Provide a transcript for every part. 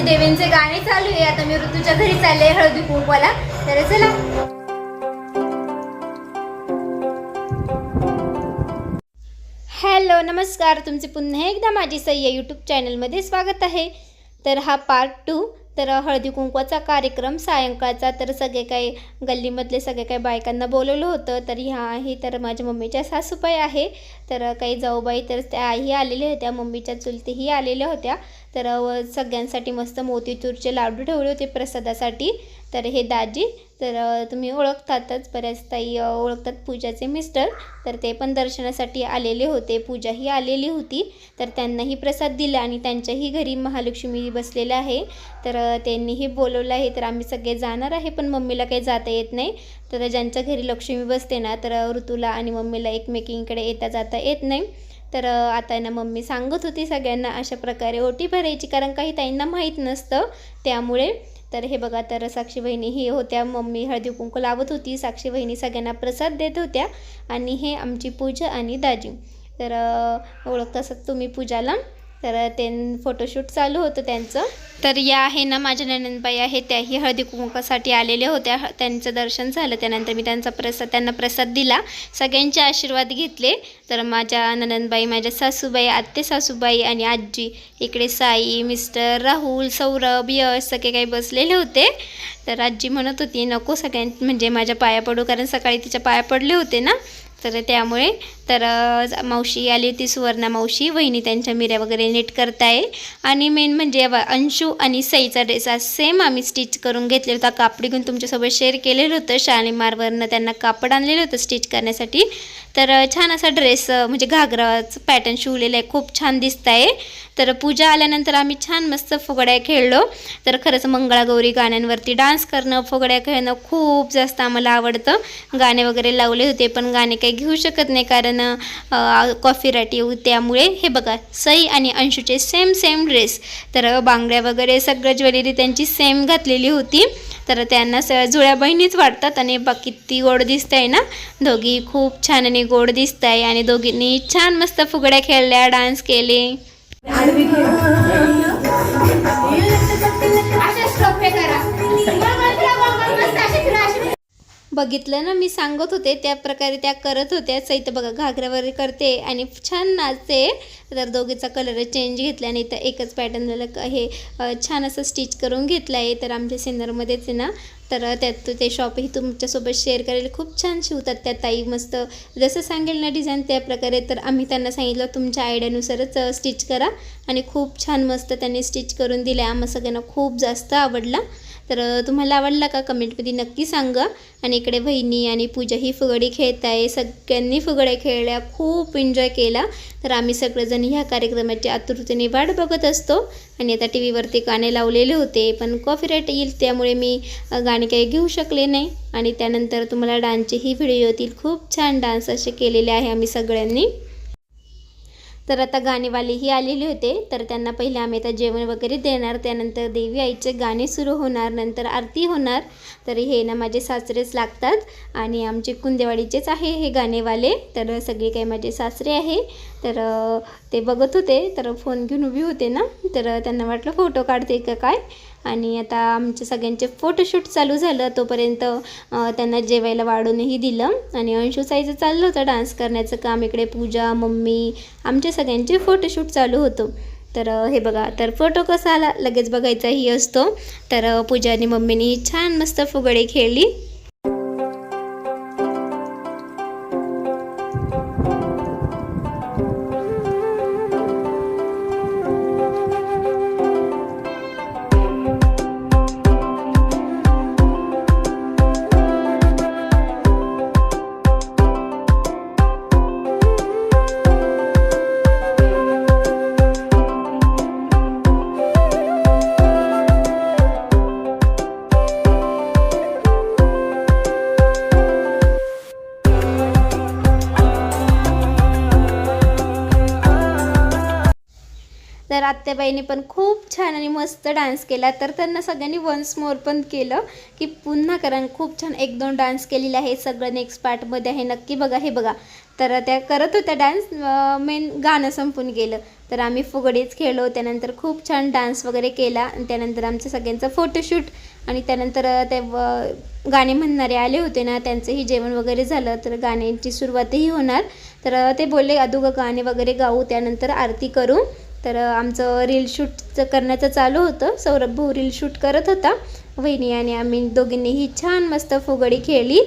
आमचे देवेंचे गाणे चालू आहे. आता मी ऋतूच्या घरी चालले हळदी कुंकवाला. तर चला. हॅलो नमस्कार. तुमचे पुन्हा एकदा माझी सय्या यूट्यूब चॅनलमध्ये स्वागत आहे. तर हा पार्ट टू तर हळदी कुंकवाचा कार्यक्रम सायंकाळचा. तर सगळे काही गल्लीमधले सगळे काही बायकांना बोलवलं होतं. तर ह्या आहे तर माझ्या मम्मीच्या सासूबाई आहे. तर काही जाऊबाई तर त्या आई आलेल्या होत्या. मम्मीच्या चुलतीही आलेल्या होत्या. तर सगळ्यांसाठी मस्त मोतीचूरचे लाडू ठेवले होते प्रसादासाठी. तर हे दाजी तर तुम्ही ओळखतातच बऱ्याच ताई ओळखतात पूजाचे मिस्टर. तर ते पण दर्शनासाठी आलेले होते. पूजाही आलेली होती. तर त्यांनाही प्रसाद दिला आणि त्यांच्याही घरी महालक्ष्मी बसलेल्या आहे. तर त्यांनीही बोलवलं आहे. तर आम्ही सगळे जाणार आहे पण मम्मीला काही जाता येत नाही. तर ज्यांच्या घरी लक्ष्मी बसते ना तर ऋतूला आणि मम्मीला एकमेकींकडे येता जाता येत नाही. तर आता ना मम्मी सांगत होती सगळ्यांना अशा प्रकारे ओटी भरायची कारण काही ताईंना माहीत नसतं त्यामुळे. तर हे बघा तर साक्षी बहिणी ही होत्या मम्मी हळदी कुंकू लावत होती साक्षी बहिणी सगळ्यांना प्रसाद देत होत्या आणि हे आमची पूजा आणि दाजी. तर ओळख ओळखत असत तुम्ही पूजाला. तर ते फोटोशूट चालू होतं त्यांचं. तर या आहे ना माझ्या ननंदबाई आहे त्याही हळदी कुंकासाठी आलेल्या होत्या. त्यांचं दर्शन झालं त्यानंतर मी त्यांचा प्रसाद त्यांना प्रसाद दिला. सगळ्यांचे आशीर्वाद घेतले. तर माझ्या ननंदबाई माझ्या सासूबाई आत्ते सासूबाई आणि आजी इकडे साई मिस्टर राहुल सौरभ यश सगळे काही बसलेले होते. तर आजी म्हणत होती नको सगळ्यां म्हणजे माझ्या पाया पडू कारण सकाळी तिच्या पाया पडले होते ना. तर त्यामुळे तर मावशी आली होती सुवर्णा मावशी. वहिनी त्यांच्या मिऱ्या वगैरे नीट करताय आणि मेन म्हणजे अंशू आणि सईचा ड्रेस आज सेम आम्ही स्टिच करून घेतलेला होता. कापडी घेऊन तुमच्यासोबत शेअर केलेलं होतं. शालिमारवरनं त्यांना कापड आणलेलं होतं स्टिच करण्यासाठी. तर छान असा ड्रेस म्हणजे घागराचं पॅटर्न शिवलेला आहे. खूप छान दिसत आहे तर पूजा आल्यानंतर आम्ही छान मस्त फुगड्या खेळलो. तर खरंच मंगळागौरी गाण्यांवरती डान्स करणं फुगड्या खेळणं खूप जास्त आम्हाला आवडतं. गाणे वगैरे लावले होते पण गाणे काही घेऊ शकत नाही कारण कॉफी कॉफीराईट येऊ त्यामुळे. हे बघा सई आणि अंशूचे सेम सेम ड्रेस तर बांगड्या वगैरे सगळं ज्वेलरी त्यांची सेम घातलेली होती. तर त्यांना स जुळ्या बहिणीच वाटतात आणि बाकी ती गोड दिसत आहे ना? दोघी खूप छान आणि गोड दिसत आहे आणि दोघींनी छान मस्त फुगड्या खेळल्या डान्स केले. बघितलं ना मी सांगत होते त्या प्रकारे त्या करत होत्या. सहित बघा घागऱ्यावर करते आणि छान नाचते. तर दोघीचा कलर चेंज घेतला आणि तर एकच पॅटर्न हे छान असं स्टिच करून घेतलं आहे तर आमच्या सिन्नरमध्येच आहे ना तर त्यात ते शॉपही तुमच्यासोबत शेअर करेल. खूप छान शिवतात त्या ताई. मस्त जसं सांगेल ना डिझाईन त्या प्रकारे तर आम्ही त्यांना सांगितलं तुमच्या आयडियानुसारच स्टिच करा. आणि खूप छान मस्त त्यांनी स्टिच करून दिले आम्हा सगळ्यांना खूप जास्त आवडला. तर तुम्हाला आवडला का कमेंटमध्ये नक्की सांगा. आणि इकडे बहिणी आणि पूजा ही फुगडी खेळत आहे. सगळ्यांनी फुगड्या खेळल्या खूप एन्जॉय केला. तर आम्ही सगळेजण ह्या कार्यक्रमाची आतुरतेने वाट बघत असतो. आणि आता टी व्हीवरती गाणे लावलेले होते पण कॉफी कॉपीराईट येईल त्यामुळे मी गाणे काही घेऊ शकले नाही. आणि त्यानंतर तुम्हाला डान्सचेही व्हिडिओ येतील. खूप छान डान्स असे केलेले आहे आम्ही सगळ्यांनी. तर आता गाणेवालेही आलेले होते. तर त्यांना पहिले आम्ही आता जेवण वगैरे देणार. त्यानंतर देवी आईचे गाणे सुरू होणार. नंतर आरती होणार. तर हे ना माझे सासरेच लागतात. आणि आमचे कुंदेवाडीचेच आहे हे गाणेवाले. तर सगळे काही माझे सासरे आहे. तर ते बघत होते. तर फोन घेऊन उभी होते ना. तर त्यांना वाटलं फोटो काढते का काय? आणि आता आमच्या सगळ्यांचे फोटोशूट चालू झालं. तोपर्यंत त्यांना जेवायला वाढूनही दिलं. आणि अंशुसाईचं चाललं होतं डान्स करण्याचं काम. इकडे पूजा मम्मी आमच्या सगळ्यांचे फोटोशूट चालू होतं. तर हे बघा तर फोटो कसा आला? लगेच बघायचाही असतो. तर पूजा आणि मम्मीनी छान मस्त फुगडी खेळली. तर आत्याबाईने पण खूप छान आणि मस्त डान्स केला. तर त्यांना सगळ्यांनी वन्स मोर पण केलं की पुन्हा कारण खूप छान एक दोन डान्स केलेले आहे सगळं नेक्स्ट पार्टमध्ये आहे. नक्की बघा हे बघा. तर त्या करत होत्या डान्स. मेन गाणं संपून गेलं. तर आम्ही फुगडीच खेळलो. त्यानंतर खूप छान डान्स वगैरे केला. आणि त्यानंतर आमचं सगळ्यांचं फोटोशूट आणि त्यानंतर ते व- गाणे म्हणणारे आले होते ना त्यांचंही जेवण वगैरे झालं. तर गाण्यांची सुरुवातही होणार. तर ते बोलले अदुगं गाणे वगैरे गाऊ. त्यानंतर आरती करू. तर आमचं रील शूटचं करण्याचं चालू होतं. सौरभ भाऊ रील शूट करत होता. वहिनी आणि आम्ही दोघींनीही छान मस्त फुगडी खेळली.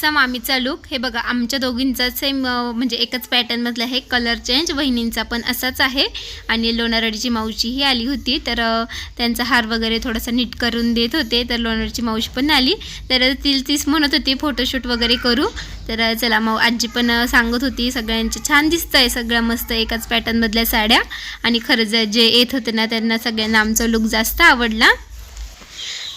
आजचा मामीचा लुक हे बघा आमच्या दोघींचा सेम म्हणजे एकच पॅटर्नमधला आहे कलर चेंज वहिनींचा पण असाच आहे. आणि लोणारडीची मावशीही आली होती तर त्यांचा हार वगैरे थोडासा नीट करून देत होते तर लोणारची मावशी पण आली. तर ती तीच म्हणत होती फोटोशूट वगैरे करू. तर चला मग आजी पण सांगत होती सगळ्यांचे छान दिसत आहे सगळ्या मस्त एकाच पॅटर्नमधल्या साड्या. आणि खरंच जे येत होते ना त्यांना सगळ्यांना आमचा लुक जास्त आवडला.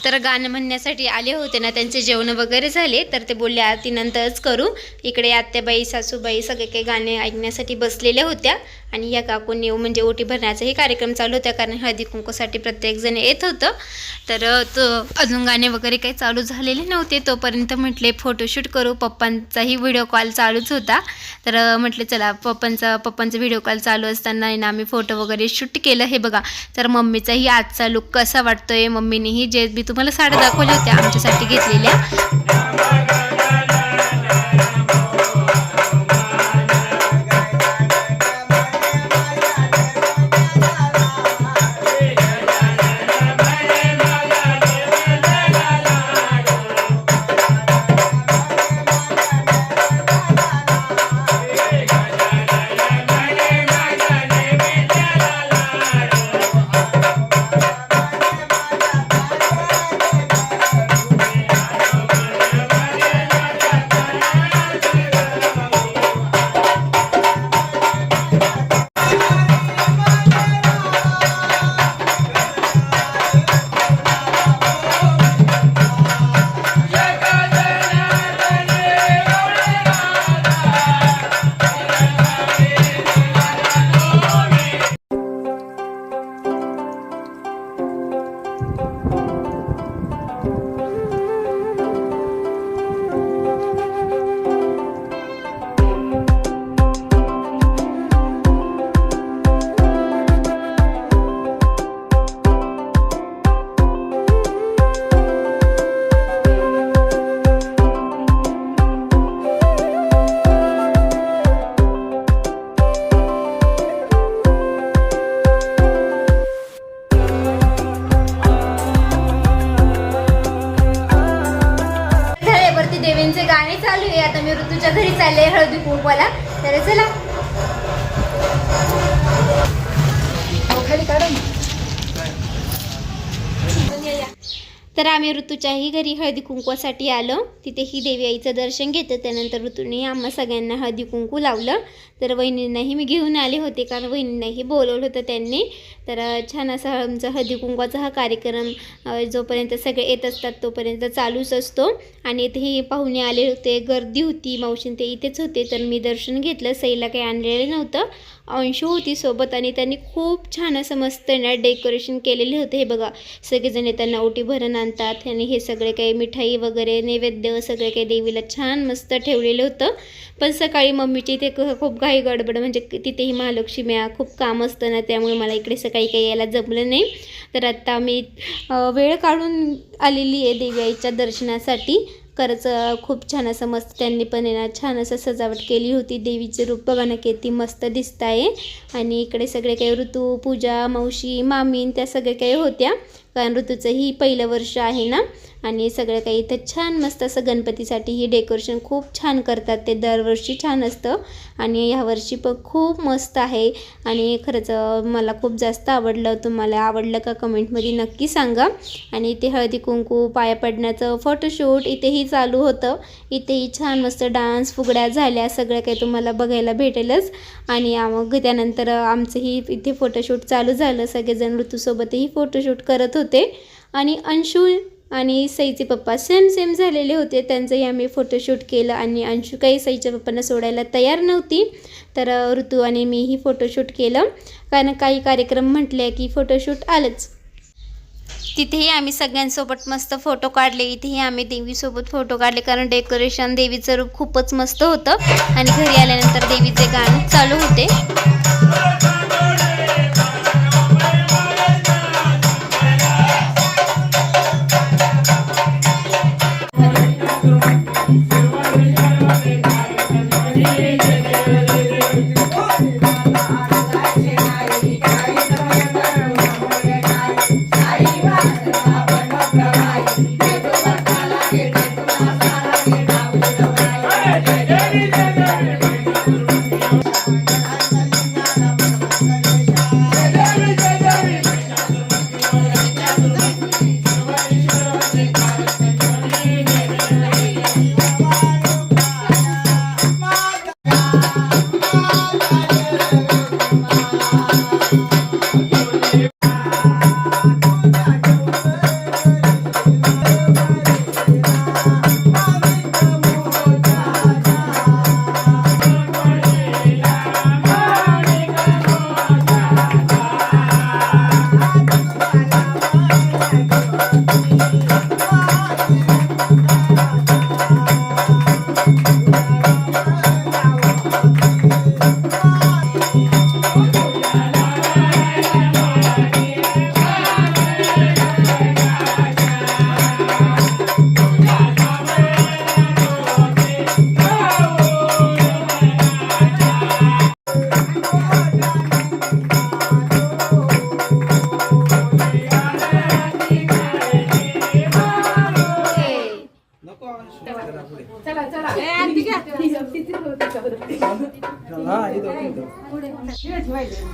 तर गाणं म्हणण्यासाठी आले होते ना त्यांचे जेवण वगैरे झाले तर ते बोलले आरतीनंतरच करू. इकडे आत्याबाई सासूबाई सगळे काही गाणे ऐकण्यासाठी बसलेल्या होत्या आणि या काकून येऊ म्हणजे ओटी भरण्याचाही कार्यक्रम चालू होता कारण हळदी कुंकूसाठी प्रत्येकजण येत होतं. तर तो अजून गाणे वगैरे काही चालू झालेले नव्हते. तोपर्यंत म्हटले फोटोशूट करू पप्पांचाही व्हिडिओ कॉल चालूच होता. तर म्हटले चला पप्पांचा पप्पांचा व्हिडिओ कॉल चालू असताना आहे ना आम्ही फोटो वगैरे शूट केलं. हे बघा तर मम्मीचाही आजचा लुक कसा वाटतोय? मम्मीनेही जे बी तुम्हाला साड्या दाखवल्या होत्या आमच्यासाठी घेतलेल्या. देवींचे चालू आहे. आता मी ऋतूच्या घरी चालले हळदी कुंकवाला. तर चला. हो, तर आम्ही ऋतूच्याही घरी हळदी कुंकवासाठी आलो. तिथेही देवी आईचं दर्शन घेतं. त्यानंतर ऋतूने आम्हा सगळ्यांना हळदी कुंकू लावलं. तर वहिनींनाही मी घेऊन आले होते कारण वहिनींनाही बोलवलं होतं त्यांनी. तर छान असा आमचा हळदी कुंकवाचा हा कार्यक्रम जोपर्यंत सगळे येत असतात तोपर्यंत चालूच असतो. आणि इथेही पाहुणे आले होते गर्दी होती मावशीन ते इथेच होते तर मी दर्शन घेतलं सईला काही आणलेलं नव्हतं. अंशू होती सोबत आणि त्यांनी खूप छान असं मस्त ना डेकोरेशन केलेले होते. हे बघा सगळेजण येताना ओटी भरण आणतात आणि हे सगळे काही मिठाई वगैरे नैवेद्य सगळे काही देवीला छान मस्त ठेवलेलं होतं. पण सकाळी मम्मीची इथे क- खूप घाई काही गडबड म्हणजे तिथेही महालक्ष्म्या खूप काम असतं ना त्यामुळे मला इकडे सकाळी काही यायला जमलं नाही. तर आत्ता मी वेळ काढून आलेली आहे देवी आईच्या दर्शनासाठी. खरंच खूप छान असं मस्त त्यांनी पण आहे ना छान असं सजावट केली होती. देवीचे रूप बघा ना किती मस्त दिसत आहे. आणि इकडे सगळे काही ऋतू पूजा मावशी मामीन त्या सगळ्या काही होत्या. कारण ऋतूचं ही पहिलं वर्ष आहे ना? आणि सगळं काही इथं छान मस्त असं गणपतीसाठी ही डेकोरेशन खूप छान करतात. ते दरवर्षी छान असतं. आणि ह्यावर्षी पण खूप मस्त आहे. आणि खरंच मला खूप जास्त आवडलं. तुम्हाला आवडलं का कमेंटमध्ये नक्की सांगा. आणि इथे हळदी कुंकू पाया पडण्याचं फोटोशूट इथेही चालू होतं. इथेही छान मस्त डान्स फुगड्या झाल्या. सगळं काही तुम्हाला बघायला भेटेलच. आणि मग त्यानंतर आमचंही इथे फोटोशूट चालू झालं. सगळेजण ऋतूसोबतही फोटोशूट करत होते. होते. आणि अंशू आणि सईचे पप्पा सेम सेम झालेले होते. त्यांचंही आम्ही फोटोशूट केलं आणि अंशू काही सईच्या पप्पांना सोडायला तयार नव्हती. तर ऋतू आणि मीही फोटोशूट केलं. कारण काही कार्यक्रम म्हटले की फोटोशूट आलंच. तिथेही आम्ही सगळ्यांसोबत मस्त फोटो काढले. इथेही आम्ही देवीसोबत फोटो काढले. कारण डेकोरेशन देवीचं रूप खूपच मस्त होतं. आणि घरी आल्यानंतर देवीचे गाणं चालू होते.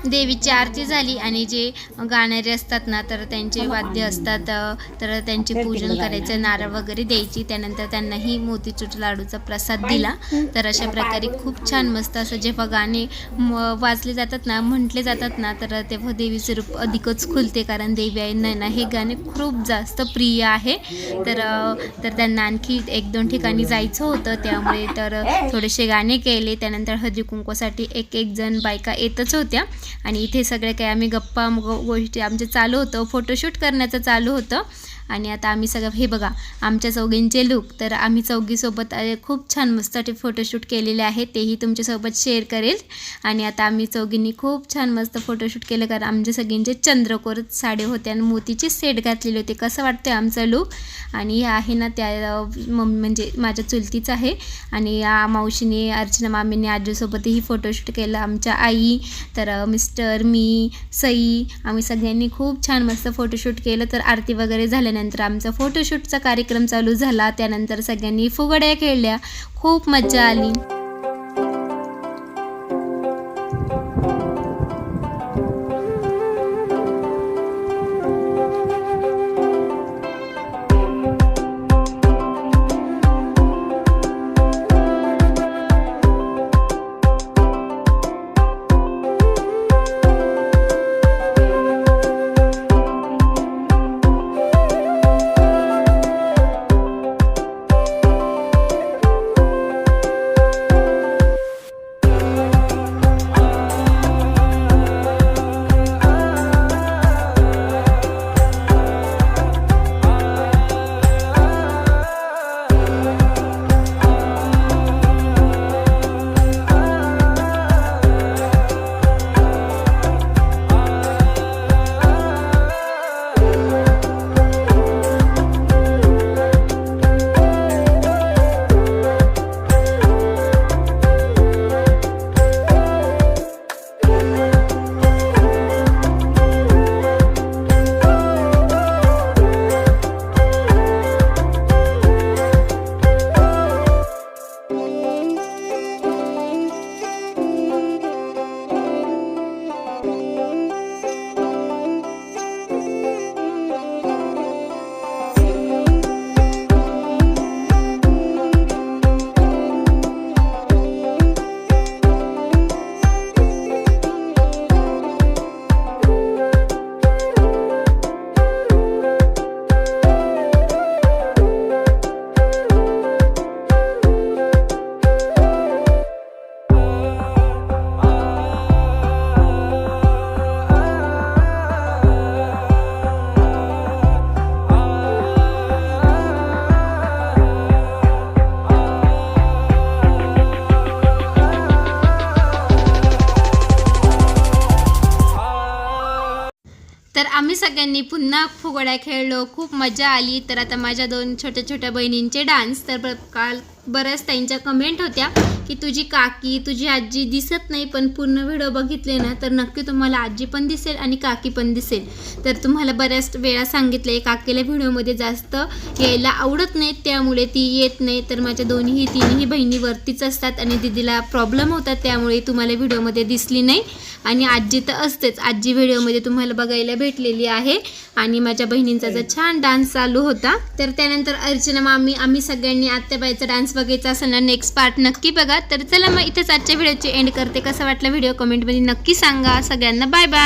देवीची आरती झाली आणि जे गाणारे असतात ना तर त्यांचे वाद्य असतात तर त्यांचे पूजन करायचं नारळ वगैरे द्यायची. त्यानंतर त्यांनाही मोतीचूर लाडूचा प्रसाद दिला. तर अशा प्रकारे खूप छान मस्त असं जेव्हा गाणे म- वाजले जातात ना म्हटले जातात ना तर तेव्हा देवीचे रूप अधिकच खुलते. कारण देवी आईंना ना हे गाणे खूप जास्त प्रिय आहे. तर तर त्यांना आणखी एक दोन ठिकाणी जायचं होतं. त्यामुळे तर थोडेसे गाणे केले. त्यानंतर हळदी कुंकूसाठी एक एक जण बायका येतच होत्या. आणि इथे सगळे काही आम्ही गप्पा गोष्टी आमचे चालू होतं. फोटोशूट करण्याचं चालू होतं. आणि आता आम्ही सगळं हे बघा आमच्या चौघींचे लुक तर आम्ही चौघीसोबत खूप छान मस्त फोटोशूट केलेले आहे. तेही तुमच्यासोबत शेअर करेल. आणि आता आम्ही चौघींनी खूप छान मस्त फोटोशूट केलं कारण आमच्या सगळींचे चंद्रकोर साडे होते आणि मोतीचे सेट घातलेले होते. कसं वाटतं आमचं लुक आणि हे आहे ना त्या मम्मी म्हणजे माझ्या चुलतीचं आहे. आणि मावशीने अर्चना मामीने आजीसोबतही फोटोशूट केलं. आमच्या आई तर मिस्टर मी सई आम्ही सगळ्यांनी खूप छान मस्त फोटोशूट केलं. तर आरती वगैरे झाल्यानंतर आमचा फोटोशूटचा कार्यक्रम चालू झाला. त्यानंतर सगळ्यांनी फुगड्या खेळल्या. खूप मजा आली. आम्ही पुन्हा फुगड्या खेळलो खूप मजा आली. तर आता माझ्या दोन छोट्या छोट्या बहिणींचे डान्स तर काल बऱ्याच त्यांच्या कमेंट होत्या. की तुझी काकी तुझी आजी दिसत नाही पण पूर्ण व्हिडिओ बघितले ना तर नक्की तुम्हाला आजी पण दिसेल आणि काकी पण दिसेल. तर तुम्हाला बऱ्याच वेळा सांगितले काकीला व्हिडिओमध्ये जास्त यायला आवडत नाही त्यामुळे ती येत नाही. तर माझ्या दोन्ही तिन्ही बहिणी वरतीच असतात आणि दिदीला प्रॉब्लेम होतात त्यामुळे तुम्हाला व्हिडिओमध्ये दिसली नाही. आणि आजी तर असतेच. आजी व्हिडिओमध्ये तुम्हाला बघायला भेटलेली आहे. आणि माझ्या बहिणींचा जर छान डान्स चालू होता तर त्यानंतर अर्चना मामी आम्ही सगळ्यांनी आत्याबाईचा डान्स बघायचा असेल ना नेक्स्ट पार्ट नक्की बघा. तर चला मग इथेच आजच्या व्हिडिओची एंड करते. कसं वाटलं व्हिडिओ? कमेंटमध्ये नक्की सांगा. सगळ्यांना बाय बाय